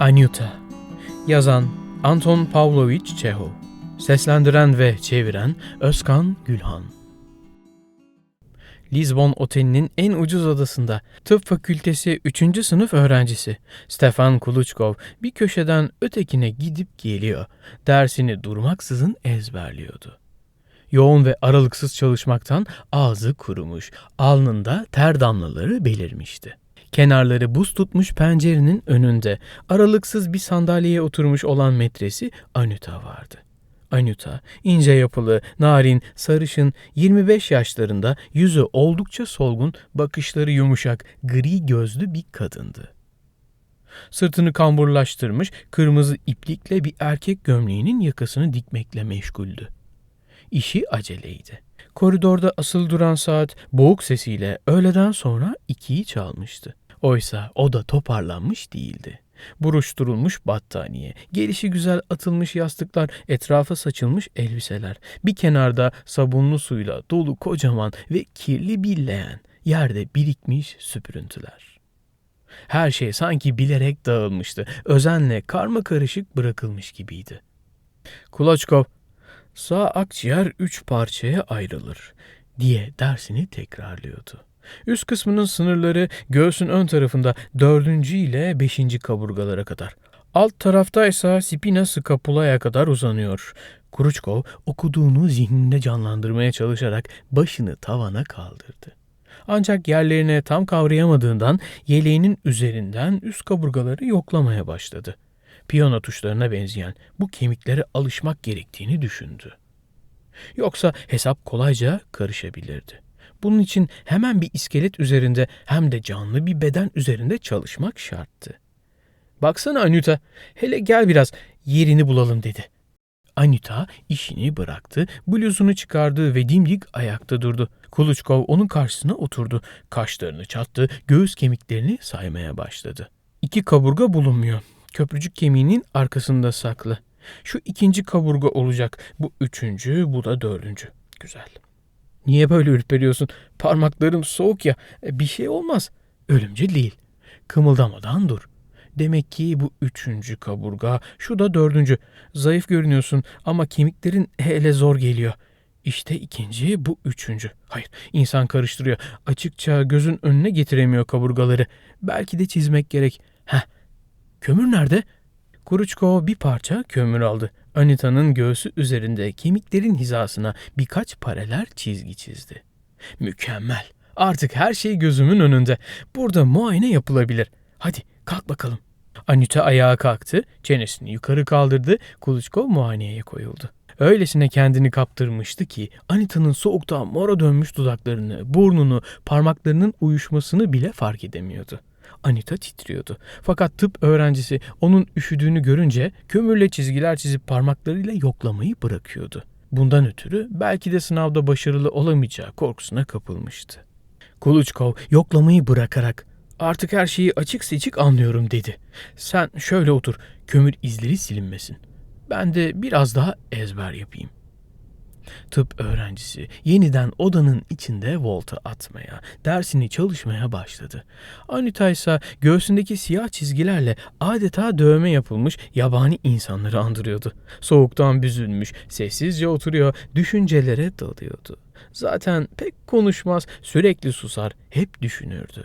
Anyuta Yazan Anton Pavlovich Çehov Seslendiren ve çeviren Özkan Gülhan Lisbon Oteli'nin en ucuz odasında tıp fakültesi 3. sınıf öğrencisi Stefan Kuluçkov bir köşeden ötekine gidip geliyor. Dersini durmaksızın ezberliyordu. Yoğun ve aralıksız çalışmaktan ağzı kurumuş, alnında ter damlaları belirmişti. Kenarları buz tutmuş pencerenin önünde aralıksız bir sandalyeye oturmuş olan metresi Anuta vardı. Anuta, ince yapılı, narin, sarışın, 25 yaşlarında, yüzü oldukça solgun, bakışları yumuşak, gri gözlü bir kadındı. Sırtını kamburlaştırmış, kırmızı iplikle bir erkek gömleğinin yakasını dikmekle meşguldü. İşi aceleydi. Koridorda asıl duran saat boğuk sesiyle öğleden sonra ikiyi çalmıştı. Oysa o da toparlanmış değildi. Buruşturulmuş battaniye, gelişi güzel atılmış yastıklar, etrafa saçılmış elbiseler, bir kenarda sabunlu suyla dolu kocaman ve kirli bir leğen, yerde birikmiş süpürüntüler. Her şey sanki bilerek dağılmıştı, özenle karma karışık bırakılmış gibiydi. Kulaçkov, sağ akciğer üç parçaya ayrılır diye dersini tekrarlıyordu. Üst kısmının sınırları göğsün ön tarafında dördüncü ile beşinci kaburgalara kadar. Alt tarafta ise spina scapula'ya kadar uzanıyor. Kuruçkov okuduğunu zihninde canlandırmaya çalışarak başını tavana kaldırdı. Ancak yerlerine tam kavrayamadığından yeleğinin üzerinden üst kaburgaları yoklamaya başladı. Piyano tuşlarına benzeyen bu kemiklere alışmak gerektiğini düşündü. Yoksa hesap kolayca karışabilirdi. Bunun için hemen bir iskelet üzerinde hem de canlı bir beden üzerinde çalışmak şarttı. Baksana Anüta, hele gel biraz yerini bulalım dedi. Anita işini bıraktı, bluzunu çıkardı ve dimdik ayakta durdu. Kuluçkov onun karşısına oturdu. Kaşlarını çattı, göğüs kemiklerini saymaya başladı. İki kaburga bulunmuyor. Köprücük kemiğinin arkasında saklı. Şu ikinci kaburga olacak. Bu üçüncü, bu da dördüncü. Güzel. Niye böyle ürperiyorsun? Parmaklarım soğuk ya. E, bir şey olmaz. Ölümcül değil. Kımıldamadan dur. Demek ki bu üçüncü kaburga, şu da dördüncü. Zayıf görünüyorsun ama kemiklerin hele zor geliyor. İşte ikinci, bu üçüncü. Hayır, insan karıştırıyor. Açıkça gözün önüne getiremiyor kaburgaları. Belki de çizmek gerek. Heh, kömür nerede? Kuruçko bir parça kömür aldı. Anita'nın göğsü üzerinde kemiklerin hizasına birkaç paralel çizgi çizdi. Mükemmel. Artık her şey gözümün önünde. Burada muayene yapılabilir. Hadi kalk bakalım. Anita ayağa kalktı, çenesini yukarı kaldırdı, Kuluçkov muayeneye koyuldu. Öylesine kendini kaptırmıştı ki Anita'nın soğuktan mora dönmüş dudaklarını, burnunu, parmaklarının uyuşmasını bile fark edemiyordu. Anita titriyordu. Fakat tıp öğrencisi onun üşüdüğünü görünce kömürle çizgiler çizip parmaklarıyla yoklamayı bırakıyordu. Bundan ötürü belki de sınavda başarılı olamayacağı korkusuna kapılmıştı. Kuluçkov yoklamayı bırakarak artık her şeyi açık seçik anlıyorum dedi. Sen şöyle otur kömür izleri silinmesin. Ben de biraz daha ezber yapayım. Tıp öğrencisi yeniden odanın içinde volta atmaya, dersini çalışmaya başladı. Anita ise göğsündeki siyah çizgilerle adeta dövme yapılmış yabani insanları andırıyordu. Soğuktan büzülmüş, sessizce oturuyor, düşüncelere dalıyordu. Zaten pek konuşmaz, sürekli susar, hep düşünürdü.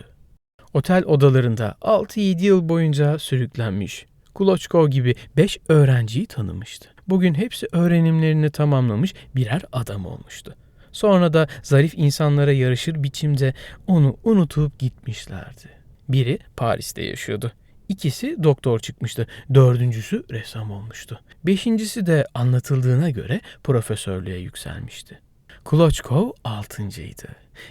Otel odalarında 6-7 yıl boyunca sürüklenmiş, Kuloçkov gibi 5 öğrenciyi tanımıştı. Bugün hepsi öğrenimlerini tamamlamış birer adam olmuştu. Sonra da zarif insanlara yarışır biçimde onu unutup gitmişlerdi. Biri Paris'te yaşıyordu. İkisi doktor çıkmıştı. Dördüncüsü ressam olmuştu. Beşincisi de anlatıldığına göre profesörlüğe yükselmişti. Kloçkov altıncıydı.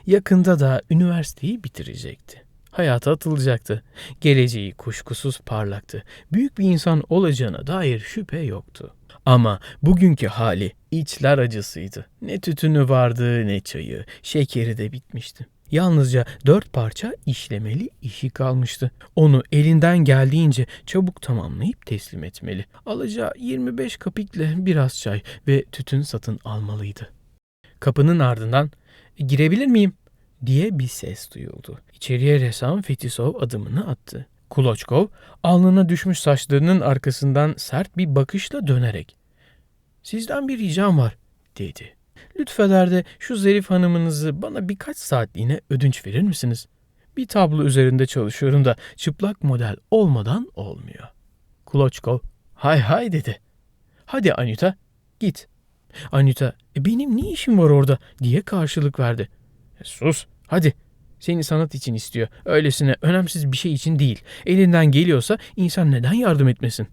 Yakında da üniversiteyi bitirecekti hayata atılacaktı. Geleceği kuşkusuz parlaktı. Büyük bir insan olacağına dair şüphe yoktu. Ama bugünkü hali içler acısıydı. Ne tütünü vardı ne çayı, şekeri de bitmişti. Yalnızca dört parça işlemeli işi kalmıştı. Onu elinden geldiğince çabuk tamamlayıp teslim etmeli. Alacağı 25 kapikle biraz çay ve tütün satın almalıydı. Kapının ardından girebilir miyim diye bir ses duyuldu. İçeriye ressam Fetisov adımını attı. Kuloçkov alnına düşmüş saçlarının arkasından sert bir bakışla dönerek ''Sizden bir ricam var.'' dedi. ''Lütfeder de şu Zarif hanımınızı bana birkaç saatliğine ödünç verir misiniz? Bir tablo üzerinde çalışıyorum da çıplak model olmadan olmuyor.'' Kuloçkov ''Hay hay'' dedi. ''Hadi Anita git.'' Anita "E, ''Benim ne işim var orada?'' diye karşılık verdi. "E, ''Sus hadi seni sanat için istiyor. Öylesine önemsiz bir şey için değil. Elinden geliyorsa insan neden yardım etmesin?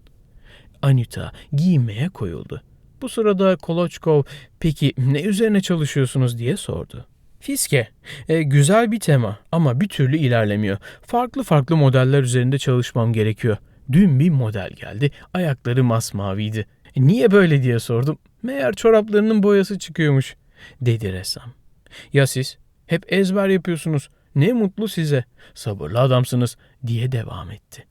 Anita giyinmeye koyuldu. Bu sırada Koloçkov peki ne üzerine çalışıyorsunuz diye sordu. Fiske. E, güzel bir tema ama bir türlü ilerlemiyor. Farklı farklı modeller üzerinde çalışmam gerekiyor. Dün bir model geldi. Ayakları masmaviydi. E, niye böyle diye sordum. Meğer çoraplarının boyası çıkıyormuş dedi ressam. Ya siz? Hep ezber yapıyorsunuz. Ne mutlu size. Sabırlı adamsınız diye devam etti.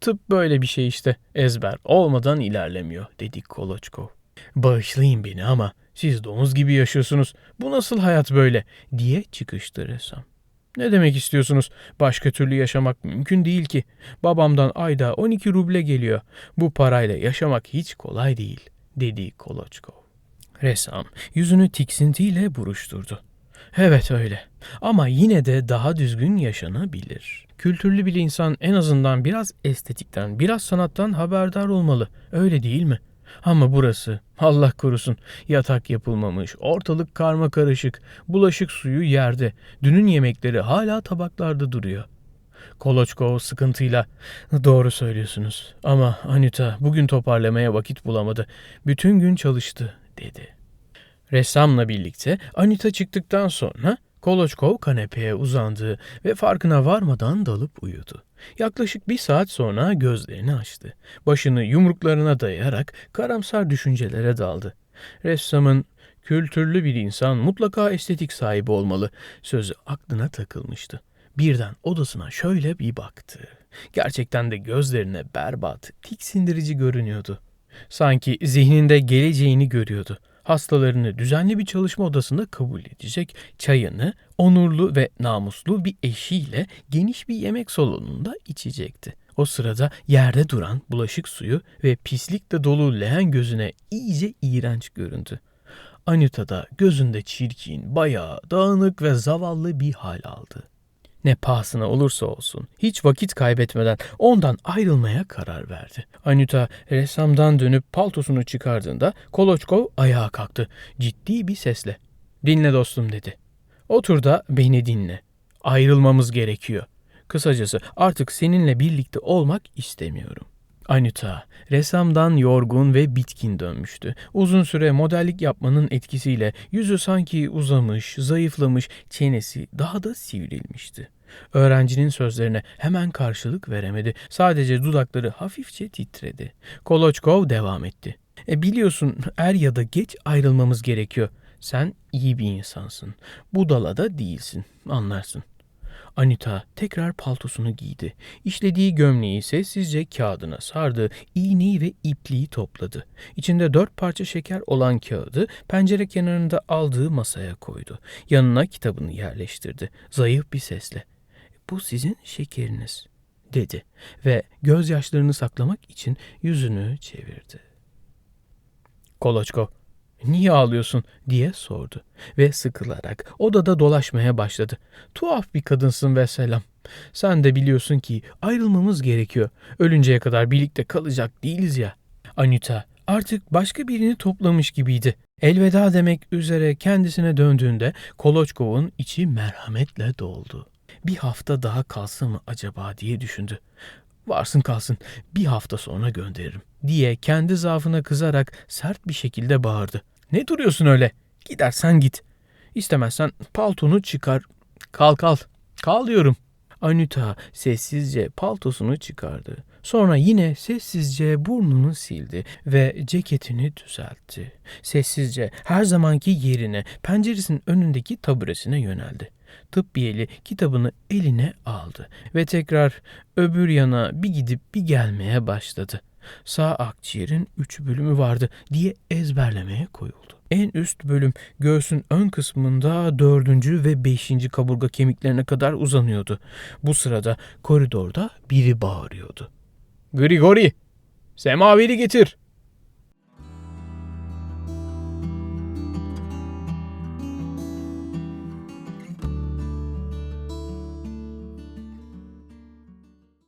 Tıp böyle bir şey işte. Ezber olmadan ilerlemiyor dedi Koloçkov. Bağışlayın beni ama siz domuz gibi yaşıyorsunuz. Bu nasıl hayat böyle diye çıkıştı ressam. Ne demek istiyorsunuz? Başka türlü yaşamak mümkün değil ki. Babamdan ayda 12 ruble geliyor. Bu parayla yaşamak hiç kolay değil, dedi Koloçkov. Ressam yüzünü tiksintiyle buruşturdu. Evet öyle. Ama yine de daha düzgün yaşanabilir. Kültürlü bir insan en azından biraz estetikten, biraz sanattan haberdar olmalı. Öyle değil mi? Ama burası, Allah korusun, yatak yapılmamış, ortalık karma karışık, bulaşık suyu yerde, dünün yemekleri hala tabaklarda duruyor. Koloçkov sıkıntıyla, doğru söylüyorsunuz ama Anita bugün toparlamaya vakit bulamadı. Bütün gün çalıştı, dedi. Ressamla birlikte Anita çıktıktan sonra Koloçkov kanepeye uzandı ve farkına varmadan dalıp uyudu. Yaklaşık bir saat sonra gözlerini açtı. Başını yumruklarına dayayarak karamsar düşüncelere daldı. Ressamın kültürlü bir insan mutlaka estetik sahibi olmalı sözü aklına takılmıştı. Birden odasına şöyle bir baktı. Gerçekten de gözlerine berbat, tiksindirici görünüyordu. Sanki zihninde geleceğini görüyordu hastalarını düzenli bir çalışma odasında kabul edecek, çayını onurlu ve namuslu bir eşiyle geniş bir yemek salonunda içecekti. O sırada yerde duran bulaşık suyu ve pislikle dolu leğen gözüne iyice iğrenç göründü. Anita da gözünde çirkin, bayağı dağınık ve zavallı bir hal aldı. Ne pahasına olursa olsun hiç vakit kaybetmeden ondan ayrılmaya karar verdi. Anita ressamdan dönüp paltosunu çıkardığında Koloçkov ayağa kalktı. Ciddi bir sesle. Dinle dostum dedi. Otur da beni dinle. Ayrılmamız gerekiyor. Kısacası artık seninle birlikte olmak istemiyorum. Anita, ressamdan yorgun ve bitkin dönmüştü. Uzun süre modellik yapmanın etkisiyle yüzü sanki uzamış, zayıflamış, çenesi daha da sivrilmişti. Öğrencinin sözlerine hemen karşılık veremedi. Sadece dudakları hafifçe titredi. Koloçkov devam etti. E biliyorsun er ya da geç ayrılmamız gerekiyor. Sen iyi bir insansın. Budala değilsin. Anlarsın. Anita tekrar paltosunu giydi. İşlediği gömleği sessizce kağıdına sardı, iğneyi ve ipliği topladı. İçinde dört parça şeker olan kağıdı pencere kenarında aldığı masaya koydu. Yanına kitabını yerleştirdi. Zayıf bir sesle. Bu sizin şekeriniz dedi ve gözyaşlarını saklamak için yüzünü çevirdi. Koloçko niye ağlıyorsun diye sordu ve sıkılarak odada dolaşmaya başladı. Tuhaf bir kadınsın ve selam. Sen de biliyorsun ki ayrılmamız gerekiyor. Ölünceye kadar birlikte kalacak değiliz ya. Anita artık başka birini toplamış gibiydi. Elveda demek üzere kendisine döndüğünde Koloçkov'un içi merhametle doldu. Bir hafta daha kalsa mı acaba diye düşündü. Varsın kalsın bir hafta sonra gönderirim diye kendi zaafına kızarak sert bir şekilde bağırdı. Ne duruyorsun öyle? Gidersen git. İstemezsen paltonu çıkar. Kal kal. Kal diyorum. Anita sessizce paltosunu çıkardı. Sonra yine sessizce burnunu sildi ve ceketini düzeltti. Sessizce her zamanki yerine penceresinin önündeki taburesine yöneldi. Tıbbiyeli kitabını eline aldı ve tekrar öbür yana bir gidip bir gelmeye başladı. Sağ akciğerin üç bölümü vardı diye ezberlemeye koyuldu. En üst bölüm göğsün ön kısmında dördüncü ve beşinci kaburga kemiklerine kadar uzanıyordu. Bu sırada koridorda biri bağırıyordu. Grigori, semaveri getir.